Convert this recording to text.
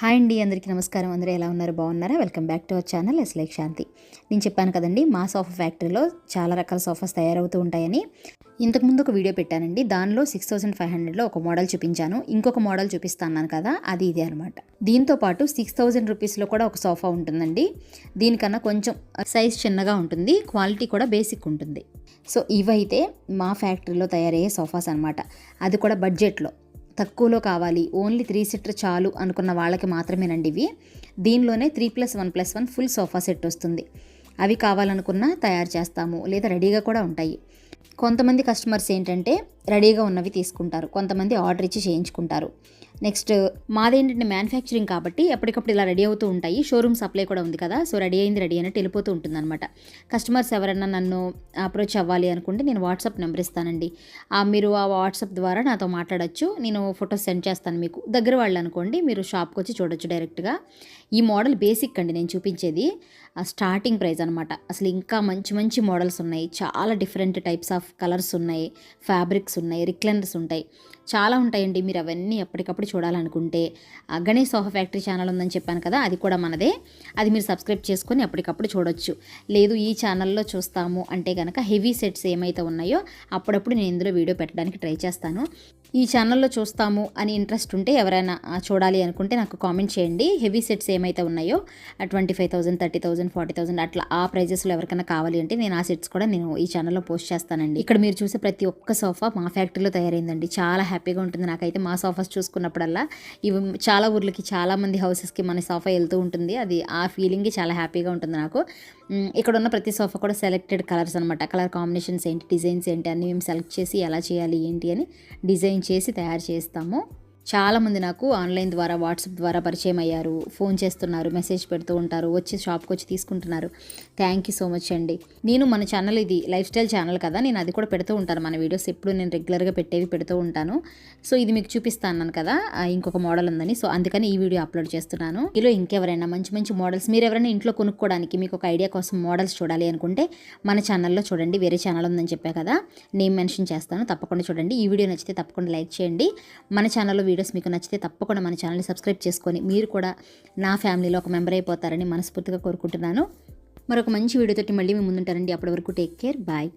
Hi అండి అందరికీ నమస్కారం. అందరూ ఎలా ఉన్నారు? బాగున్నారా? Welcome back to our channel S like Shanthi. నేను చెప్పాను కదండి మా సోఫా ఫ్యాక్టరీలో చాలా రకాల సోఫాస్ తయారవుతూ ఉంటాయని. ఇంతకుముందు ఒక వీడియో పెట్టానండి. దానిలో సిక్స్ థౌసండ్ ఫైవ్ హండ్రెడ్లో ఒక మోడల్ చూపించాను. ఇంకొక మోడల్ చూపిస్తాను కదా అది ఇదే అనమాట దీంతో పాటు సిక్స్ థౌజండ్ రూపీస్లో కూడా ఒక సోఫా ఉంటుందండి. దీనికన్నా కొంచెం సైజ్ చిన్నగా ఉంటుంది. క్వాలిటీ కూడా బేసిక్ ఉంటుంది. సో ఇవైతే మా ఫ్యాక్టరీలో తయారయ్యే సోఫాస్ అనమాట అది కూడా బడ్జెట్లో తక్కువలో కావాలి. ఓన్లీ త్రీ సీటర్ చాలు అనుకున్న వాళ్ళకి మాత్రమేనండి ఇవి. దీనిలోనే three plus one plus one full sofa set వస్తుంది. అవి కావాలనుకున్నా తయారు చేస్తాము. లేదా రెడీగా కూడా ఉంటాయి. కొంతమంది కస్టమర్స్ ఏంటంటే రెడీగా ఉన్నవి తీసుకుంటారు. కొంతమంది ఆర్డర్ ఇచ్చి చేయించుకుంటారు. నెక్స్ట్ మాదేంటంటే మ్యానుఫ్యాక్చరింగ్ కాబట్టి ఎప్పటికప్పుడు ఇలా రెడీ అవుతూ ఉంటాయి. షోరూమ్ సప్లై కూడా ఉంది కదా. సో రెడీ అయింది రెడీ అయినట్టు వెళ్ళిపోతూ ఉంటుందన్నమాట. కస్టమర్స్ ఎవరైనా నన్ను అప్రోచ్ అవ్వాలి అనుకుంటే నేను వాట్సాప్ నెంబర్ ఇస్తానండి. మీరు ఆ వాట్సాప్ ద్వారా నాతో మాట్లాడచ్చు. నేను ఫొటోస్ సెండ్ చేస్తాను మీకు. దగ్గర వాళ్ళు అనుకోండి మీరు షాప్కి వచ్చి చూడొచ్చు డైరెక్ట్గా. ఈ మోడల్ బేసిక్ అండి నేను చూపించేది. స్టార్టింగ్ ప్రైస్ అనమాట అసలు ఇంకా మంచి మంచి మోడల్స్ ఉన్నాయి. చాలా డిఫరెంట్ టైప్స్ ఆఫ్ కలర్స్ ఉన్నాయి. ఫ్యాబ్రిక్స్ ఉన్నాయి రిక్లెనర్స్ ఉంటాయి. చాలా ఉంటాయండి. మీరు అవన్నీ ఎప్పటికప్పుడు చూడాలనుకుంటే గణేష్ సోఫా ఫ్యాక్టరీ ఛానల్ ఉందని చెప్పాను కదా అది కూడా మనదే. అది మీరు సబ్స్క్రైబ్ చేసుకొని ఎప్పటికప్పుడు చూడొచ్చు. లేదు ఈ ఛానల్లో చూస్తాము అంటే కనుక హెవీ సెట్స్ ఏమైతే ఉన్నాయో అప్పుడప్పుడు నేను ఇందులో వీడియో పెట్టడానికి ట్రై చేస్తాను. ఈ ఛానల్లో చూస్తాము అని ఇంట్రెస్ట్ ఉంటే ఎవరైనా చూడాలి అనుకుంటే నాకు కామెంట్ చేయండి. హెవీ సెట్స్ ఏమైతే ఉన్నాయో twenty five thousand thirty thousand forty thousand అట్లా ఆ ప్రైజెస్లో ఎవరికైనా కావాలి అంటే నేను ఆ సెట్స్ కూడా నేను ఈ ఛానల్లో పోస్ట్ చేస్తానండి. ఇక్కడ మీరు చూసే ప్రతి ఒక్క సోఫా మా ఫ్యాక్టరీలో తయారైందండి. చాలా హ్యాపీగా ఉంటుంది. నాకైతే మా సోఫాస్ చూసుకున్నప్పుడల్లా ఇవి చాలా ఊర్లకి చాలా మంది హౌసెస్కి మన సోఫా వెళ్తూ ఉంటుంది. అది ఆ ఫీలింగ్ చాలా హ్యాపీగా ఉంటుంది నాకు. ఇక్కడ ఉన్న ప్రతి సోఫా కూడా సెలెక్టెడ్ కలర్స్ అనమాట కలర్ కాంబినేషన్స్ ఏంటి డిజైన్స్ ఏంటి అన్నీ మేము సెలెక్ట్ చేసి ఎలా చేయాలి ఏంటి అని డిజైన్ చేసి తయారు చేస్తాము. చాలామంది నాకు ఆన్లైన్ ద్వారా వాట్సాప్ ద్వారా పరిచయం అయ్యారు ఫోన్ చేస్తున్నారు మెసేజ్ పెడుతూ ఉంటారు వచ్చి షాప్కి వచ్చి తీసుకుంటున్నారు. థ్యాంక్ యూ సో మచ్ అండి. నేను మన ఛానల్ ఇది లైఫ్ స్టైల్ ఛానల్ కదా నేను అది కూడా పెడుతూ ఉంటాను మన వీడియోస్. ఎప్పుడు నేను రెగ్యులర్గా పెట్టేవి పెడుతూ ఉంటాను. సో ఇది మీకు చూపిస్తాను కదా ఇంకొక మోడల్ ఉందని. సో అందుకని ఈ వీడియో అప్లోడ్ చేస్తున్నాను. ఇలా ఇంకెవరైనా మంచి మంచి మోడల్స్ మీరు ఎవరైనా ఇంట్లో కొనుక్కోవడానికి మీకు ఒక ఐడియా కోసం మోడల్స్ చూడాలి అనుకుంటే మన ఛానల్లో చూడండి. వేరే ఛానల్ ఉందని చెప్పా కదా నేను మెన్షన్ చేస్తాను. తప్పకుండా చూడండి. ఈ వీడియో నచ్చితే తప్పకుండా లైక్ చేయండి. మన ఛానల్లో వీడియోస్ మీకు నచ్చితే తప్పకుండా మన ఛానల్ని సబ్స్క్రైబ్ చేసుకొని మీరు కూడా నా ఫ్యామిలీలో ఒక మెంబర్ అయిపోతారని మనస్ఫూర్తిగా కోరుకుంటున్నాను. మరొక మంచి వీడియోతోటి మళ్ళీ మీ ముందుంటారండి. అప్పటి వరకు టేక్ కేర్ బాయ్